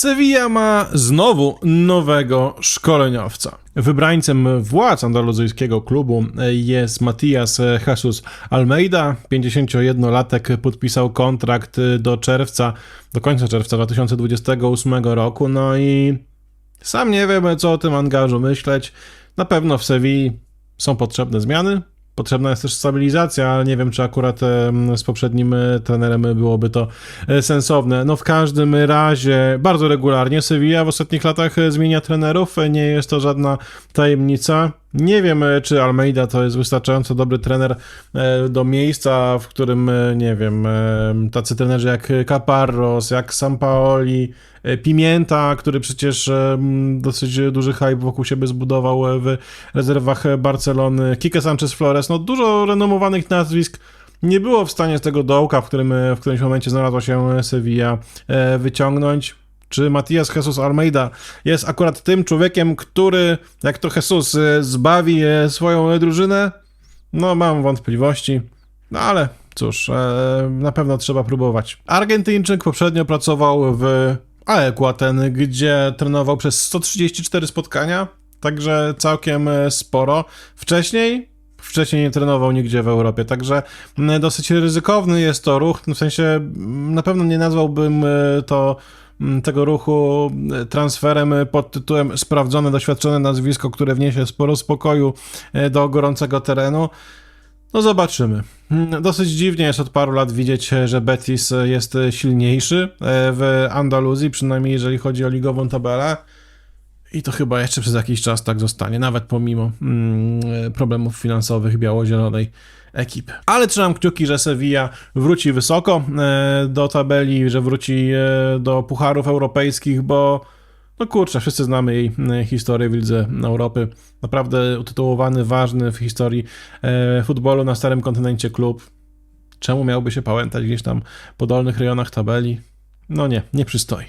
Sevilla ma znowu nowego szkoleniowca. Wybrańcem władz andaluzyjskiego klubu jest Matias Jesus Almeida. 51-latek podpisał kontrakt do czerwca, do końca czerwca 2028 roku. No i sam nie wiem, co o tym angażu myśleć. Na pewno w Sewilli są potrzebne zmiany. Potrzebna jest też stabilizacja, ale nie wiem, czy akurat z poprzednim e, trenerem byłoby to e, sensowne. No w każdym razie bardzo regularnie Sevilla w ostatnich latach e, zmienia trenerów. Nie jest to żadna tajemnica. Nie wiem, e, czy Almeida to jest wystarczająco dobry trener e, do miejsca, w którym, e, nie wiem, tacy trenerzy jak Caparros, jak Sampaoli, Pimienta, który przecież dosyć duży hype wokół siebie zbudował w rezerwach Barcelony, Kike Sanchez Flores, no dużo renomowanych nazwisk nie było w stanie z tego dołka, w którym w którymś momencie znalazła się Sevilla, wyciągnąć. Czy Matias Jesus Almeida jest akurat tym człowiekiem, który, jak to Jesus, e, zbawi e, swoją drużynę? No, mam wątpliwości, no ale cóż, e, na pewno trzeba próbować. Argentyńczyk poprzednio pracował w AEK Aten, gdzie trenował przez 134 spotkania, także całkiem sporo. Wcześniej wcześniej nie trenował nigdzie w Europie, także mm, dosyć ryzykowny jest to ruch, w sensie mm, na pewno nie nazwałbym e, to mm, tego ruchu e, transferem e, pod tytułem sprawdzone, doświadczone nazwisko, które wniesie sporo spokoju do gorącego terenu. No zobaczymy. Dosyć dziwnie jest od paru lat widzieć, że Betis jest silniejszy w Andaluzji, przynajmniej jeżeli chodzi o ligową tabelę. I to chyba jeszcze przez jakiś czas tak zostanie, nawet pomimo mm, problemów finansowych biało-zielonej ekipy. Ale trzymam kciuki, że Sevilla wróci wysoko e, do tabeli, że wróci e, do pucharów europejskich, bo no kurczę, wszyscy znamy jej e, historię w Lidze Europy. Naprawdę utytułowany, ważny w historii e, futbolu na starym kontynencie klub. Czemu miałby się pałętać gdzieś tam po dolnych rejonach tabeli? No nie, nie przystoi.